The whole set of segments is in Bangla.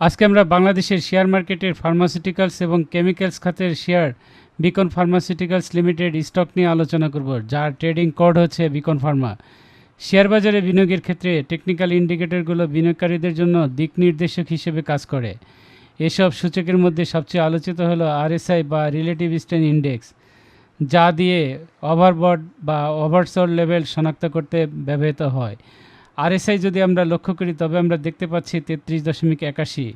আজকে আমরা বাংলাদেশের শেয়ার মার্কেটের ফার্মাসিউটিক্যালস এবং কেমিক্যালস খাতের share Beacon pharmaceuticals limited stock নিয়ে আলোচনা করব, যার ট্রেডিং কোড হচ্ছে বিকন ফার্মা। শেয়ার বাজারে বিনিয়োগের ক্ষেত্রে টেকনিক্যাল ইন্ডিকেটরগুলো বিনিয়োগকারীদের জন্য দিক নির্দেশক হিসেবে কাজ করে। এসব সূচকের মধ্যে সবচেয়ে আলোচিত হলো আরএসআই বা রিলেটিভ স্ট্রেন ইন্ডেক্স, যা দিয়ে ওভারবট বা ওভারসোল লেভেল শনাক্ত করতে ব্যবহৃত হয়। আরএসআই যদি আমরা লক্ষ্য করি, তবে আমরা দেখতে পাচ্ছি তেত্রিশ দশমিক একাশি।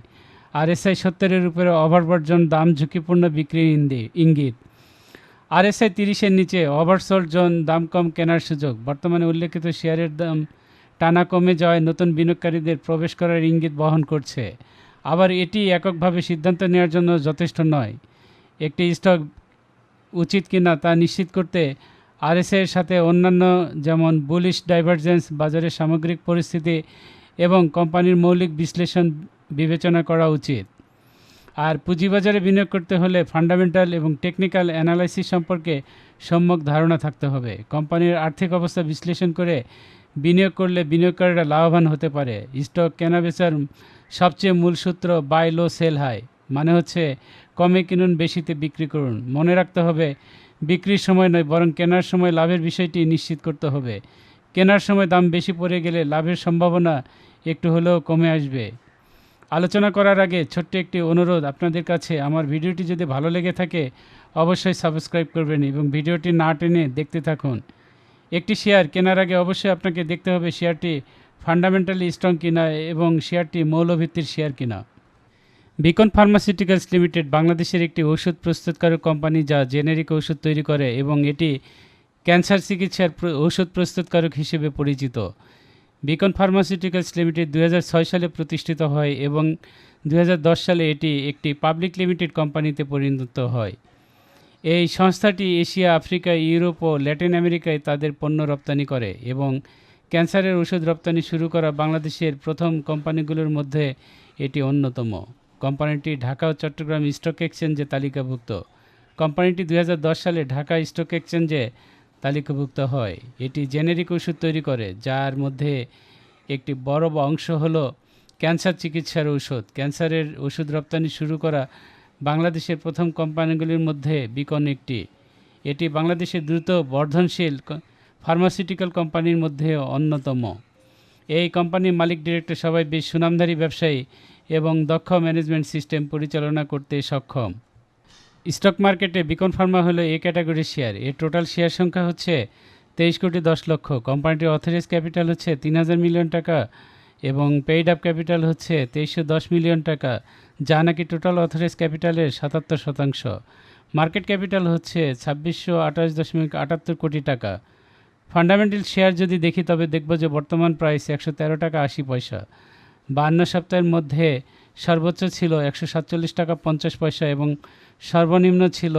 আরএসআই সত্তরের উপরে ওভারবর্জন দাম ঝুঁকিপূর্ণ বিক্রির ইঙ্গিত। আরএসআই তিরিশের নিচে ওভারসোল্ড জোন দাম কম কেনার সুযোগ। বর্তমানে উল্লেখিত শেয়ারের দাম টানা কমে যাওয়ায় নতুন বিনিয়োগকারীদের প্রবেশ করার ইঙ্গিত বহন করছে। আবার এটি এককভাবে সিদ্ধান্ত নেওয়ার জন্য যথেষ্ট নয়। একটি স্টক উচিত কিনা তা নিশ্চিত করতে আরএসএর সাথে অন্যান্য যেমন বুলিশ ডাইভারজেন্স, বাজারের সামগ্রিক পরিস্থিতি এবং কোম্পানির মৌলিক বিশ্লেষণ বিবেচনা করা উচিত। আর পুঁজিবাজারে বিনিয়োগ করতে হলে ফান্ডামেন্টাল এবং টেকনিক্যাল অ্যানালাইসিস সম্পর্কে সম্যক ধারণা থাকতে হবে। কোম্পানির আর্থিক অবস্থা বিশ্লেষণ করে বিনিয়োগ করলে বিনিয়োগকারীরা লাভবান হতে পারে। স্টক কেনাবেচার সবচেয়ে মূল সূত্র বাই লো সেল হাই মানে হচ্ছে কমে কিনুন, বেশিতে বিক্রি করুন। মনে রাখতে হবে বিক্রির সময় নয়, বরং কেনার সময় লাভের বিষয়টি নিশ্চিত করতে হবে। কেনার সময় দাম বেশি পড়ে গেলে লাভের সম্ভাবনা একটু হলেও কমে আসবে। আলোচনা করার আগে ছোট্ট একটি অনুরোধ আপনাদের কাছে। আমার ভিডিওটি যদি ভালো লেগে থাকে, অবশ্যই সাবস্ক্রাইব করবেন এবং ভিডিওটি না টেনে দেখতে থাকুন। একটি শেয়ার কেনার আগে অবশ্যই আপনাকে দেখতে হবে শেয়ারটি ফান্ডামেন্টালি স্ট্রং কিনা এবং শেয়ারটি মৌলভিত্তির শেয়ার কিনা। বিকন ফার্মাসিউটিক্যালস লিমিটেড বাংলাদেশের একটি ওষুধ প্রস্তুতকারক কোম্পানি যা জেনেরিক ওষুধ তৈরি করে এবং এটি ক্যান্সার চিকিৎসার ঔষধ প্রস্তুতকারক হিসেবে পরিচিত। বিকন ফার্মাসিউটিক্যালস লিমিটেড দু হাজার ছয় সালে প্রতিষ্ঠিত হয় এবং দু হাজার দশ সালে এটি একটি পাবলিক লিমিটেড কোম্পানিতে পরিণত হয়। এই সংস্থাটি এশিয়া, আফ্রিকা, ইউরোপ ও ল্যাটিন আমেরিকায় তাদের পণ্য রপ্তানি করে এবং ক্যান্সারের ওষুধ রপ্তানি শুরু করা বাংলাদেশের প্রথম কোম্পানিগুলোর মধ্যে এটি অন্যতম। কোম্পানিটি ঢাকা ও চট্টগ্রাম স্টক এক্সচেঞ্জে তালিকাভুক্ত। কোম্পানিটি দু হাজার দশ সালে ঢাকা স্টক এক্সচেঞ্জে তালিকাভুক্ত হয়। এটি জেনেরিক ওষুধ তৈরি করে, যার মধ্যে একটি বড় অংশ হলো ক্যান্সার চিকিৎসার ঔষধ ক্যান্সারের ওষুধ রপ্তানি শুরু করা বাংলাদেশের প্রথম কোম্পানিগুলির মধ্যে বিকন একটি। এটি বাংলাদেশের দ্রুত বর্ধনশীল ফার্মাসিউটিক্যাল কোম্পানির মধ্যে অন্যতম। এই কোম্পানির মালিক ডিরেক্টর সবাই বেশ সুনামধারী ব্যবসায়ী। এবং দক্ষ ম্যানেজমেন্ট সিস্টেম পরিচালনা করতে সক্ষম। স্টক মার্কেটে বিকন ফার্মা হলো এ ক্যাটাগরির শেয়ার। এর টোটাল শেয়ার সংখ্যা হচ্ছে তেইশ কোটি দশ লক্ষ। কোম্পানিটির অথরাইজ ক্যাপিটাল হচ্ছে তিন হাজার মিলিয়ন টাকা এবং পেইড আপ ক্যাপিটাল হচ্ছে তেইশশো দশ মিলিয়ন টাকা, যা নাকি টোটাল অথরাইজ ক্যাপিটালের সাতাত্তর শতাংশ। মার্কেট ক্যাপিটাল হচ্ছে ছাব্বিশশো আঠাশ দশমিক আটাত্তর কোটি টাকা। ফান্ডামেন্টাল শেয়ার যদি দেখি তবে দেখব যে বর্তমান প্রাইস একশো তেরো টাকা আশি পয়সা। বান্ন সপ্তাহের মধ্যে সর্বোচ্চ ছিল একশো সাতচল্লিশ টাকা পঞ্চাশ পয়সা এবং সর্বনিম্ন ছিল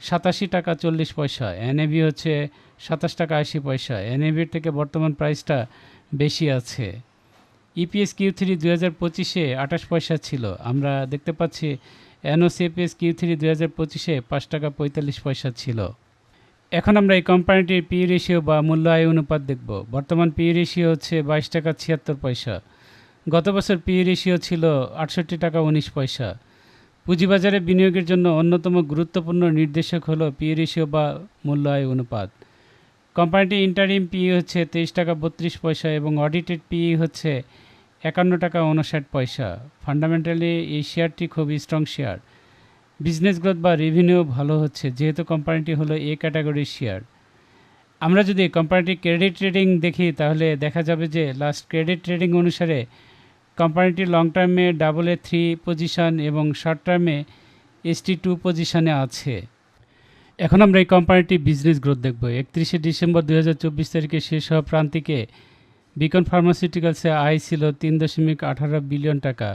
সাতাশি টাকা চল্লিশ পয়সা। এনএবি হচ্ছে সাতাশ টাকা আশি পয়সা। এনএবির থেকে বর্তমান প্রাইসটা বেশি আছে। ইপিএস কিউ থ্রি দু হাজার পঁচিশে আঠাশ পয়সা ছিল। আমরা দেখতে পাচ্ছি এনওসিপিএস কিউ থ্রি দু হাজার পঁচিশে পাঁচ টাকা পঁয়তাল্লিশ পয়সা ছিল। এখন আমরা এই কোম্পানিটির পি রেশিও বা মূল্য আয় অনুপাত দেখব। বর্তমান পি রেশিও হচ্ছে বাইশ টাকা ছিয়াত্তর পয়সা। গত বছর পি রেশিও ছিল আটষট্টি টাকা উনিশ পয়সা। পুঁজিবাজারে বিনিয়োগের জন্য অন্যতম গুরুত্বপূর্ণ নির্দেশক হলো পি রেশিও বা মূল্য আয় অনুপাত। কোম্পানিটি ইন্টারিম পি হচ্ছে তেইশ টাকা বত্রিশ পয়সা এবং অডিটেড পি হচ্ছে একান্ন টাকা উনষাট পয়সা। ফান্ডামেন্টালি এই শেয়ারটি খুব স্ট্রং শেয়ার। বিজনেস গ্রোথ বা রেভিনিউ ভালো হচ্ছে, যেহেতু কোম্পানিটি হলো এ ক্যাটাগরির শেয়ার। আমরা যদি কোম্পানিটির ক্রেডিট ট্রেডিং দেখি, তাহলে দেখা যাবে যে লাস্ট ক্রেডিট ট্রেডিং অনুসারে কোম্পানিটি লং টার্মে ডাবল এ থ্রি পজিশন এবং শর্ট টার্মে এসটি টু পজিশনে আছে। এখন আমরা এই কোম্পানিটির বিজনেস গ্রোথ দেখব। একত্রিশে ডিসেম্বর দু হাজার চব্বিশ তারিখে শেষ হওয়া প্রান্তিকে বিকন ফার্মাসিউটিক্যালসে আয় ছিল তিন দশমিক আঠারো বিলিয়ন টাকা,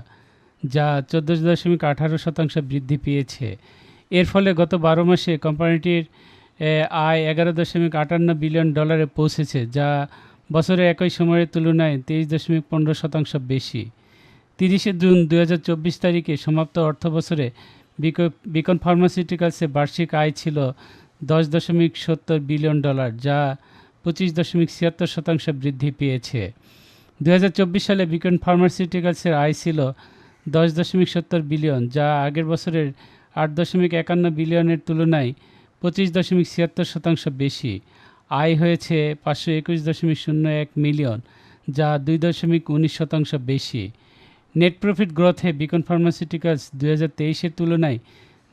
যা চোদ্দ দশমিক আঠারো শতাংশ বৃদ্ধি পেয়েছে। এর ফলে গত বারো মাসে কোম্পানিটির আয় এগারো দশমিক আটান্ন বিলিয়ন ডলারে পৌঁছেছে, যা বছরে একই সময়ের তুলনায় তেইশ দশমিক পনেরো শতাংশ বেশি। তিরিশে জুন দু হাজার চব্বিশ তারিখে সমাপ্ত অর্থ বছরে বিকন ফার্মাসিউটিক্যালসে বার্ষিক আয় ছিল দশ দশমিক সত্তর বিলিয়ন ডলার, যা পঁচিশ দশমিক ছিয়াত্তর শতাংশ বৃদ্ধি পেয়েছে। দু হাজার চব্বিশ সালে বিকন ফার্মাসিউটিক্যালসের আয় ছিল দশ দশমিক সত্তর বিলিয়ন, যা আগের বছরের আট দশমিক একান্ন বিলিয়নের তুলনায় পঁচিশ দশমিক ছিয়াত্তর শতাংশ বেশি। আয় হয়েছে পাঁচশো একুশ দশমিক শূন্য এক মিলিয়ন, যা দুই দশমিক উনিশ শতাংশ বেশি। নেট প্রফিট গ্রোথে বিকন ফার্মাসিউটিক্যালস দু হাজার তেইশের তুলনায়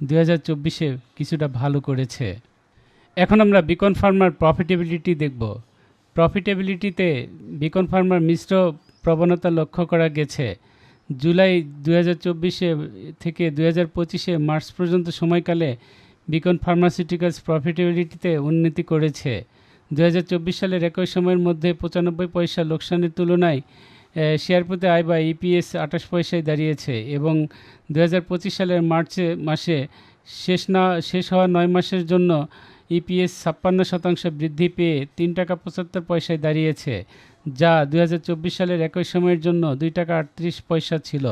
দু হাজার চব্বিশে কিছুটা ভালো করেছে। এখন আমরা বিকন ফার্মার প্রফিটেবিলিটি দেখব। প্রফিটেবিলিটিতে বিকন ফার্মার মিশ্র প্রবণতা লক্ষ্য করা গেছে। জুলাই দু থেকে দু হাজার মার্চ পর্যন্ত সময়কালে বিকন ফার্মাসিউটিক্যালস প্রফিটেবিলিটিতে উন্নতি করেছে। দু হাজার চব্বিশ সালের একই সময়ের মধ্যে পঁচানব্বই পয়সা লোকসানের তুলনায় শেয়ার প্রতি আয় বা ইপিএস আঠাশ পয়সায় দাঁড়িয়েছে এবং দু হাজার পঁচিশ সালের মার্চে মাসে শেষ না, শেষ হওয়া নয় মাসের জন্য ইপিএস ছাপ্পান্ন শতাংশ বৃদ্ধি পেয়ে তিন টাকা পঁচাত্তর পয়সায় দাঁড়িয়েছে, যা দু হাজার চব্বিশ সালের একই সময়ের জন্য দুই টাকা আটত্রিশ পয়সা ছিল।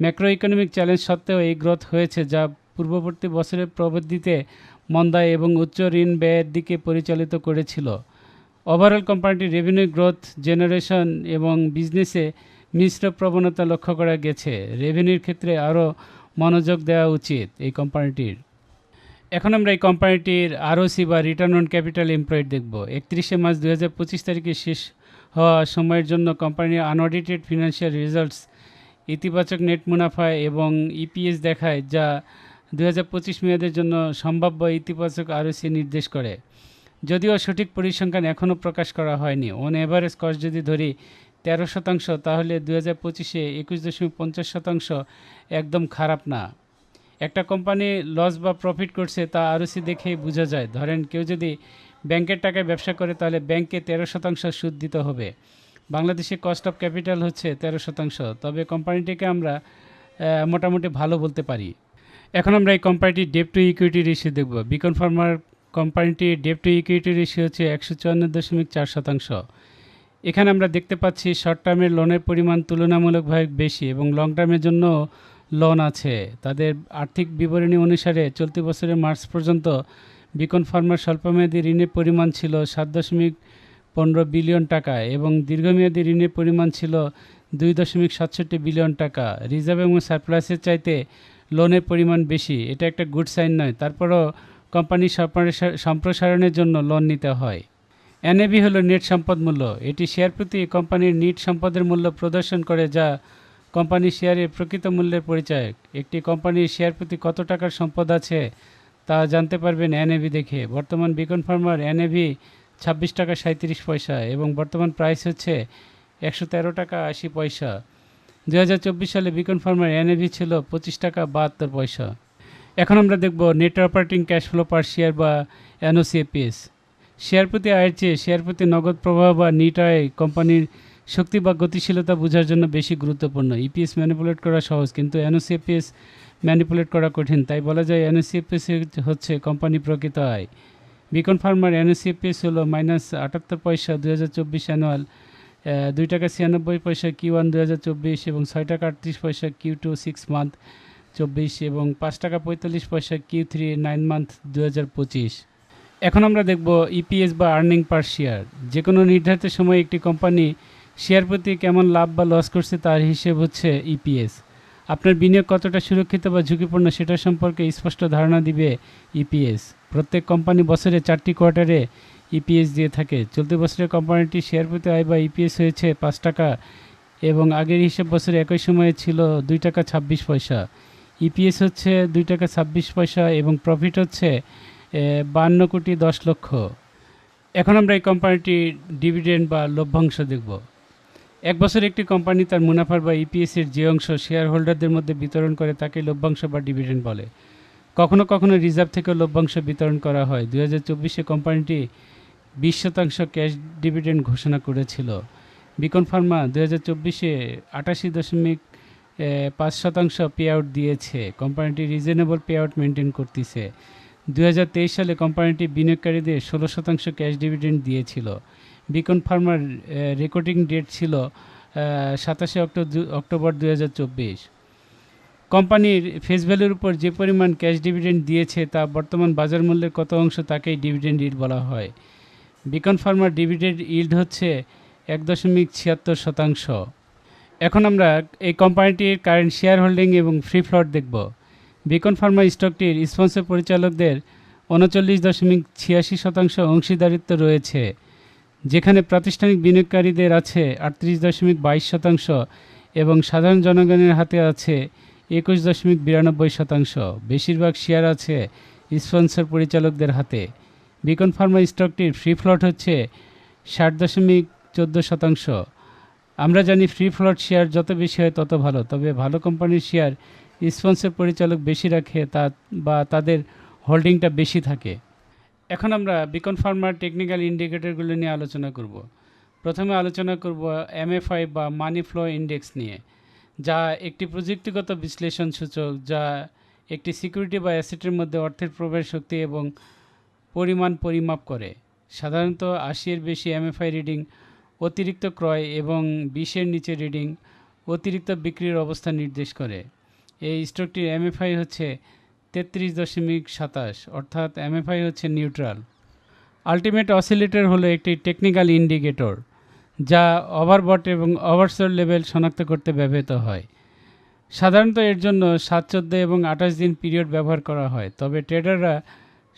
ম্যাক্রো ইকোনমিক চ্যালেঞ্জ সত্ত্বেও এই গ্রোথ হয়েছে, যা পূর্ববর্তী বছরের প্রবৃদ্ধিতে মন্দায় এবং উচ্চ ঋণ ব্যয়ের দিকে পরিচালিত করেছিল। ওভারঅল কোম্পানিটির রেভিনিউ গ্রোথ জেনারেশন এবং বিজনেসে মিশ্র প্রবণতা লক্ষ্য করা গেছে। রেভিনিউর ক্ষেত্রে আরও মনোযোগ দেওয়া উচিত এই কোম্পানিটির এখন আমরা এই কোম্পানিটির আরওসি বা রিটার্ন অন ক্যাপিটাল এমপ্লয়েড দেখব। একত্রিশে মার্চ দু হাজার পঁচিশ তারিখে শেষ হওয়া সময়ের জন্য কোম্পানির আনঅডিটেড ফিনান্সিয়াল রেজাল্টস ইতিবাচক নেট মুনাফা এবং ইপিএস দেখায়, যা দু হাজার পঁচিশ মেয়াদের জন্য সম্ভাব্য ইতিবাচক আরওসি নির্দেশ করে। যদিও সঠিক পরিসংখ্যান এখনও প্রকাশ করা হয়নি। অন এভারেজ কস্ট যদি ধরি তেরো শতাংশ, তাহলে দু হাজার পঁচিশে একুশ দশমিক পঞ্চাশ শতাংশ একদম খারাপ না। একটা কোম্পানি লস বা প্রফিট করছে, তা আরওসি দেখেই বোঝা যায়। ধরেন কেউ যদি ব্যাংকের টাকায় ব্যবসা করে, তাহলে ব্যাংকে তেরো শতাংশ সুদ দিতে হবে। বাংলাদেশে কস্ট অফ ক্যাপিটাল হচ্ছে তেরো শতাংশ। তবে কোম্পানিটিকে আমরা মোটামুটি ভালো বলতে পারি। এখন আমরা এই কোম্পানিটির ডেপ টু ইকুইটি রেশিও দেখব। বিকন ফার্মার কোম্পানিটির ডেপ টু ইকুইটি রেশিও হচ্ছে একশো চুয়ান্ন দশমিক চার শতাংশ। এখানে আমরা দেখতে পাচ্ছি শর্ট টার্মের লোনের পরিমাণ তুলনামূলকভাবে বেশি এবং লং টার্মের জন্য লোন আছে। তাদের আর্থিক বিবরণী অনুসারে চলতি বছরের মার্চ পর্যন্ত বিকন ফার্মার স্বল্পমেয়াদী ঋণের পরিমাণ ছিল সাত দশমিক পনেরো বিলিয়ন টাকা এবং দীর্ঘমেয়াদী ঋণের পরিমাণ ছিল দুই দশমিক সাতষট্টি বিলিয়ন টাকা। রিজার্ভ এবং সারপ্লাসের চাইতে লোনের পরিমাণ বেশি। এটা একটা গুড সাইন নয়। তারপরও কোম্পানি সম্প্রসারণের জন্য লোন নিতে হয়। এনএবি হলো নেট সম্পদ মূল্য। এটি শেয়ার প্রতি কোম্পানির নিট সম্পদের মূল্য প্রদর্শন করে যা কোম্পানির শেয়ারের প্রকৃত মূল্যের পরিচয়। একটি কোম্পানির শেয়ার প্রতি কত টাকার সম্পদ আছে তা জানতে পারবেন এনএভি দেখে। বর্তমান বিকন ফার্মার এনএভি ছাব্বিশ টাকা সাঁত্রিশ পয়সা এবং বর্তমান প্রাইস হচ্ছে একশো তেরো টাকা আশি পয়সা। দু হাজার চব্বিশ সালে বিকন ফার্মার এনএভি ছিল পঁচিশ টাকা বাহাত্তর পয়সা। এখন আমরা দেখব net operating cash flow per share বা এনওসিএপিএস শেয়ার প্রতি আয়ের চেয়ে শেয়ার প্রতি নগদ প্রবাহ বা নিট আয় কোম্পানির শক্তি বা গতিশীলতা বোঝার জন্য বেশি গুরুত্বপূর্ণ। ইপিএস ম্যানিপুলেট করা সহজ, কিন্তু এনওসিএপিএস ম্যানিপুলেট করা কঠিন। তাই বলা যায় এনওসিএপিএস হচ্ছে কোম্পানি প্রকৃত আয়। বিকন ফার্মার এনওসিএপিএস হলো মাইনাস আটাত্তর পয়সা দু হাজার চব্বিশ অ্যানুয়াল দুই টাকা ছিয়ানব্বই পয়সা কিউ ওয়ান দু হাজার চব্বিশ এবং ছয় টাকা আটত্রিশ পয়সা কিউ টু সিক্স মান্থ চব্বিশ এবং পাঁচ টাকা পঁয়তাল্লিশ পয়সা কিউ থ্রি নাইন মান্থ দু হাজার পঁচিশ। এখন আমরা দেখব ইপিএস বা আর্নিং পার শেয়ার যে কোনো নির্ধারিত সময়ে একটি কোম্পানি শেয়ার প্রতি কেমন লাভ বা লস করছে তার হিসেব হচ্ছে ইপিএস আপনার বিনিয়োগ কতটা সুরক্ষিত বা ঝুঁকিপূর্ণ সেটা সম্পর্কে স্পষ্ট ধারণা দিবে ইপিএস প্রত্যেক কোম্পানি বছরে চারটি কোয়ার্টারে ইপিএস দিয়ে থাকে। চলতি বছরে কোম্পানিটি শেয়ার প্রতি আয় বা ইপিএস হয়েছে পাঁচ টাকা এবং আগের হিসেব বছরে একই সময়ে ছিল দুই টাকা ছাব্বিশ পয়সা। ইপিএস হচ্ছে দুই টাকা ছাব্বিশ পয়সা এবং প্রফিট হচ্ছে বান্ন কোটি দশ লক্ষ। এখন আমরা এই কোম্পানিটির ডিভিডেন্ড বা লভ্যাংশ দেখব। এক বছর একটি কোম্পানি তার মুনাফার বা ইপিএসের যে অংশ শেয়ার হোল্ডারদের মধ্যে বিতরণ করে তাকে লভ্যাংশ বা ডিভিডেন্ড বলে। কখনো কখনো রিজার্ভ থেকে লভ্যাংশ বিতরণ করা হয়। দু হাজার চব্বিশে কোম্পানিটি বিশ শতাংশ ক্যাশ ডিভিডেন্ড ঘোষণা করেছিল। বিকন ফার্মা দু হাজার চব্বিশে আটাশি দশমিক পাঁচ শতাংশ পে আউট দিয়েছে। কোম্পানিটি রিজনেবল পে আউট মেনটেন করতেছে। দু হাজার তেইশ সালে কোম্পানিটি বিনিয়োগকারীদের ষোলো শতাংশ ক্যাশ ডিভিডেন্ড দিয়েছিল। বিকন ফার্মার রেকর্ডিং ডেট ছিল সাতাশে অক্টোবর দু হাজার চব্বিশ। কোম্পানির ফেস ভ্যালুর উপর যে পরিমাণ ক্যাশ ডিভিডেন্ড দিয়েছে, তা বর্তমান বাজার মূল্যের কত অংশ তাকেই ডিভিডেন্ড ইল্ড বলা হয়। বিকন ফার্মার ডিভিডেন্ড ইল্ড হচ্ছে এক দশমিক ছিয়াত্তর শতাংশ। এখন আমরা এই কোম্পানিটির কারেন্ট শেয়ার হোল্ডিং এবং ফ্রি ফ্লট দেখব। বিকন ফার্মা স্টকটির স্পন্সর পরিচালকদের উনচল্লিশ দশমিক ছিয়াশি শতাংশ অংশীদারিত্ব রয়েছে, যেখানে প্রাতিষ্ঠানিক বিনিয়োগকারীদের আছে আটত্রিশ দশমিক বাইশ শতাংশ এবং সাধারণ জনগণের হাতে আছে একুশ দশমিক বিরানব্বই শতাংশ। বেশিরভাগ শেয়ার আছে স্পন্সর পরিচালকদের হাতে। বিকন ফার্মা স্টকটির ফ্রি ফ্লট হচ্ছে ষাট দশমিক চোদ্দ শতাংশ। আমরা জানি ফ্রি ফ্লট শেয়ার যত বেশি হয় তত ভালো। তবে ভালো কোম্পানির শেয়ার স্পন্সর পরিচালক বেশি রাখে তা বা তাদের হোল্ডিংটা বেশি থাকে। এখন আমরা বিকন ফার্মার টেকনিক্যাল ইন্ডিকেটরগুলো নিয়ে আলোচনা করব। প্রথমে আলোচনা করব এমএফআই বা মানি ফ্লো ইন্ডেক্স নিয়ে, যা একটি প্রযুক্তিগত বিশ্লেষণ সূচক, যা একটি সিকিউরিটি বা অ্যাসেটের মধ্যে অর্থের প্রবেশ শক্তি এবং পরিমাণ পরিমাপ করে। সাধারণত আশির বেশি এমএফআই রিডিং অতিরিক্ত ক্রয় এবং বিশের নিচে রিডিং অতিরিক্ত বিক্রির অবস্থা নির্দেশ করে। এই স্টকটির এমএফআই হচ্ছে তেত্রিশ দশমিক সাতাশ, অর্থাৎ এমএফআই হচ্ছে নিউট্রাল। আলটিমেট অসিলেটর হলো একটি টেকনিক্যাল ইন্ডিকেটর যা ওভারবট এবং ওভারসোল লেভেল শনাক্ত করতে ব্যবহৃত হয়। সাধারণত এর জন্য সাত, চোদ্দ এবং আঠাশ দিন পিরিয়ড ব্যবহার করা হয়, তবে ট্রেডাররা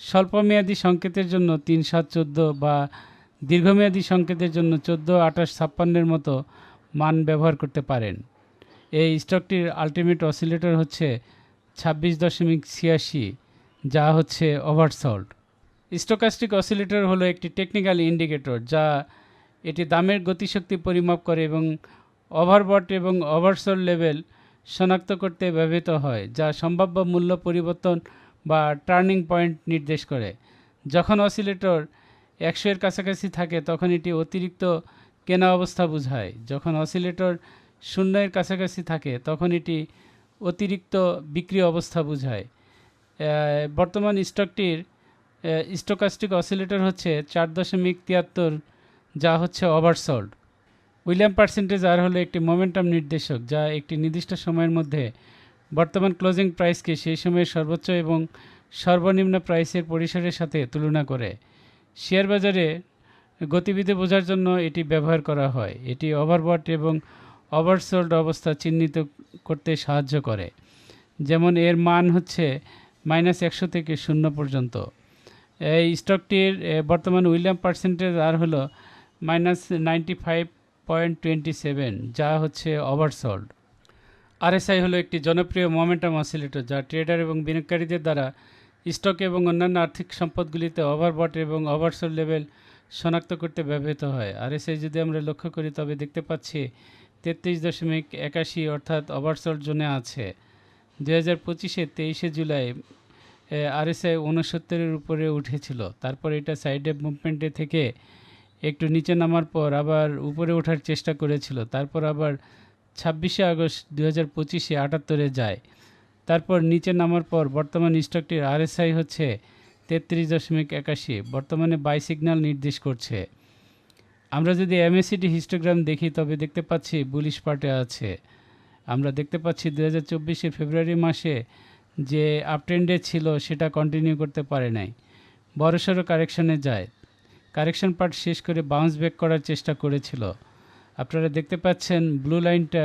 স্বল্পমেয়াদী সংকেতের জন্য তিন, সাত, চোদ্দ বা দীর্ঘমেয়াদী সংকেতের জন্য চোদ্দ, আঠাশ, ছাপ্পান্নের মতো মান ব্যবহার করতে পারেন। এই স্টকটির আলটিমেট অসিলেটর হচ্ছে ছাব্বিশ দশমিক ছিয়াশি, যা হচ্ছে ওভারসল্ট। স্টোকাস্টিক অসিলেটর হলো একটি টেকনিক্যাল ইন্ডিকেটর, যা এটি দামের গতিশক্তি পরিমাপ করে এবং ওভারবট এবং ওভারসোল লেভেল শনাক্ত করতে ব্যবহৃত হয়, যা সম্ভাব্য মূল্য পরিবর্তন বা টার্নিং পয়েন্ট নির্দেশ করে। যখন অসিলেটর একশো এর কাছাকাছি থাকে, তখন এটি অতিরিক্ত কেনা অবস্থা বোঝায়। যখন অসিলেটর শূন্যের কাছাকাছি থাকে, তখন এটি অতিরিক্ত বিক্রি অবস্থা বোঝায়। বর্তমান স্টকটির স্টোকাস্টিক অসিলেটর হচ্ছে চার দশমিক তিয়াত্তর, যা হচ্ছে ওভারসোল্ড। উইলিয়াম পার্সেন্টেজ আর হলো একটি মোমেন্টাম নির্দেশক, যা একটি নির্দিষ্ট সময়ের মধ্যে বর্তমান ক্লোজিং প্রাইসকে সেই সময়ের সর্বোচ্চ এবং সর্বনিম্ন প্রাইসের পরিসরের সাথে তুলনা করে। শেয়ার বাজারে গতিবিধি বোঝার জন্য এটি ব্যবহার করা হয়। এটি ওভারবট এবং ওভারসোল্ড অবস্থা চিহ্নিত করতে সাহায্য করে। যেমন এর মান হচ্ছে মাইনাস একশো থেকে শূন্য পর্যন্ত। এই স্টকটির বর্তমান উইলিয়াম পার্সেন্টেজ আর হলো minus ninety five point twenty seven, যা হচ্ছে ওভারসোল্ড আরএসআই হলো একটি জনপ্রিয় মোমেন্টাম অসিলেটর যা ট্রেডার এবং বিনিয়োগকারীদের দ্বারা স্টক এবং অন্যান্য আর্থিক সম্পদগুলিতে ওভারবট এবং ওভারসোল লেভেল শনাক্ত করতে ব্যবহৃত হয়। আরএসআই যদি আমরা লক্ষ্য করি, তবে দেখতে পাচ্ছি তেত্রিশ দশমিক একাশি অর্থাৎ ওভারসোল্ড জোনে আছে। দু হাজার পঁচিশে তেইশে জুলাই আর আরএসআই উনসত্তরের উপরে উঠেছিল। তারপর এটা সাইডে মুভমেন্টে থেকে একটু নিচে নামার পর আবার উপরে ওঠার চেষ্টা করেছিল। তারপর আবার ছাব্বিশে আগস্ট দু হাজার পঁচিশে আটাত্তরে যায়। তারপর নিচে নামার পর বর্তমান স্টকটির আরএসআই হচ্ছে তেত্রিশ দশমিক একাশি। বর্তমানে বাই সিগন্যাল নির্দেশ করছে। আমরা যদি এমএসিডি হিস্টোগ্রাম দেখি, তবে দেখতে পাচ্ছি বুলিশ পার্টে আছে। আমরা দেখতে পাচ্ছি দু হাজার ফেব্রুয়ারি মাসে যে আপট্রেন্ডে ছিল, সেটা কন্টিনিউ করতে পারে নাই। বড়সড় কারেকশনে যায়। কারেকশন পার্ট শেষ করে বাউন্স ব্যাক করার চেষ্টা করেছিল। আপনারা দেখতে পাচ্ছেন ব্লু লাইনটা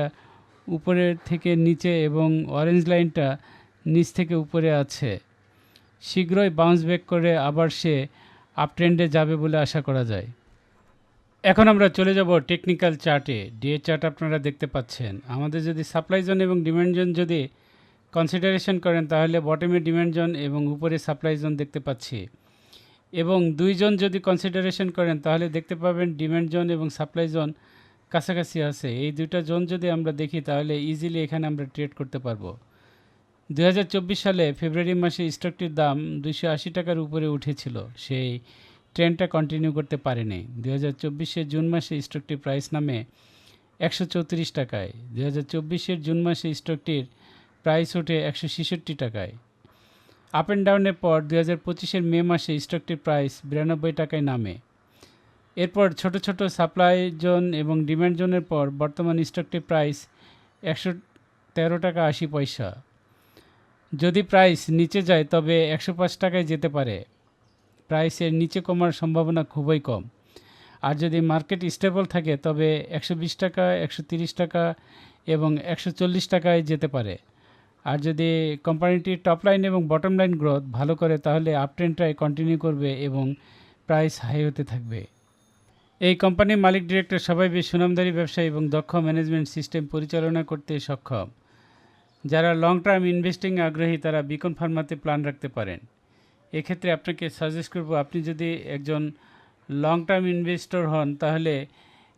উপরের থেকে নিচে এবং অরেঞ্জ লাইনটা নিচ থেকে উপরে আছে। শীঘ্রই বাউন্স ব্যাক করে আবার সে আপট্রেন্ডে যাবে বলে আশা করা যায়। এখন আমরা চলে যাব টেকনিক্যাল চার্টে ডিএ চার্ট আপনারা দেখতে পাচ্ছেন। আমাদের যদি সাপ্লাই জোন এবং ডিমান্ড জোন যদি কনসিডারেশন করেন, তাহলে বটমে ডিমান্ড জোন এবং উপরে সাপ্লাই জোন দেখতে পাচ্ছি। এবং দুইজন যদি কনসিডারেশন করেন, তাহলে দেখতে পাবেন ডিমান্ড জোন এবং সাপ্লাই জোন কাছাকাছি আছে। এই দুইটা জোন যদি আমরা দেখি, তাহলে ইজিলি এখানে আমরা ট্রেড করতে পারব। দুই হাজার চব্বিশ সালে ফেব্রুয়ারি মাসে স্টকটির দাম দুইশো আশি টাকার উপরে উঠেছিল। সেই ট্রেন্ডটা কন্টিনিউ করতে পারেনি। দু হাজার চব্বিশে জুন মাসে স্টকটির প্রাইস নামে একশো চৌত্রিশ টাকায়। দু হাজার চব্বিশের জুন মাসে স্টকটির প্রাইস ওঠে একশো ছেষট্টি টাকায়। আপ অ্যান্ড ডাউনের পর দু হাজার পঁচিশের মে মাসে স্টকটির প্রাইস বিরানব্বই টাকায় নামে। এরপর ছোট ছোট সাপ্লাই জোন এবং ডিমান্ড জোনের পর বর্তমান স্টকটির প্রাইস একশো তেরো টাকা আশি পয়সা। যদি প্রাইস নিচে যায়, তবে একশো পাঁচ টাকায় যেতে পারে। প্রাইসের নিচে কমার সম্ভাবনা খুবই কম। আর যদি মার্কেট স্টেবল থাকে, তবে একশো বিশ টাকা, একশো তিরিশ টাকা এবং একশো চল্লিশ টাকায় যেতে পারে। আর যদি কোম্পানিটির টপ লাইন এবং বটম লাইন গ্রোথ ভালো করে, তাহলে আপ ট্রেন্ডটাই কন্টিনিউ করবে এবং প্রাইস হাই হতে থাকবে। এই কোম্পানির মালিক ডিরেক্টর সবাই বেশ সুনামধারী ব্যবসায়ী এবং দক্ষ ম্যানেজমেন্ট সিস্টেম পরিচালনা করতে সক্ষম। যারা লং টার্ম ইনভেস্টিং আগ্রহী, তারা বিকন ফার্মাতে প্ল্যান রাখতে পারেন। এক্ষেত্রে আপনাকে সাজেস্ট করব, আপনি যদি একজন লং টার্ম ইনভেস্টর হন, তাহলে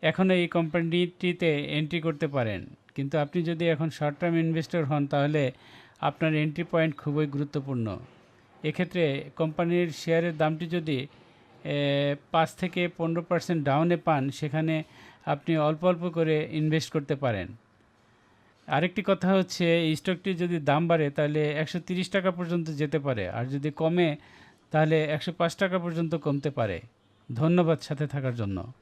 এখনও এই কোম্পানিটিতে এন্ট্রি করতে পারেন। কিন্তু আপনি যদি এখন শর্ট টার্ম ইনভেস্টর হন, তাহলে আপনার এন্ট্রি পয়েন্ট খুবই গুরুত্বপূর্ণ। এক্ষেত্রে কোম্পানির শেয়ারের দামটি যদি পাঁচ থেকে পনেরো পার্সেন্ট ডাউনে পান, সেখানে আপনি অল্প অল্প করে ইনভেস্ট করতে পারেন। আরেকটি কথা হচ্ছে স্টকটি যদি দাম বাড়ে, তাহলে একশো টাকা পর্যন্ত যেতে পারে। আর যদি কমে, তাহলে একশো পাঁচ টাকা পর্যন্ত কমতে পারে। ধন্যবাদ সাথে থাকার জন্য।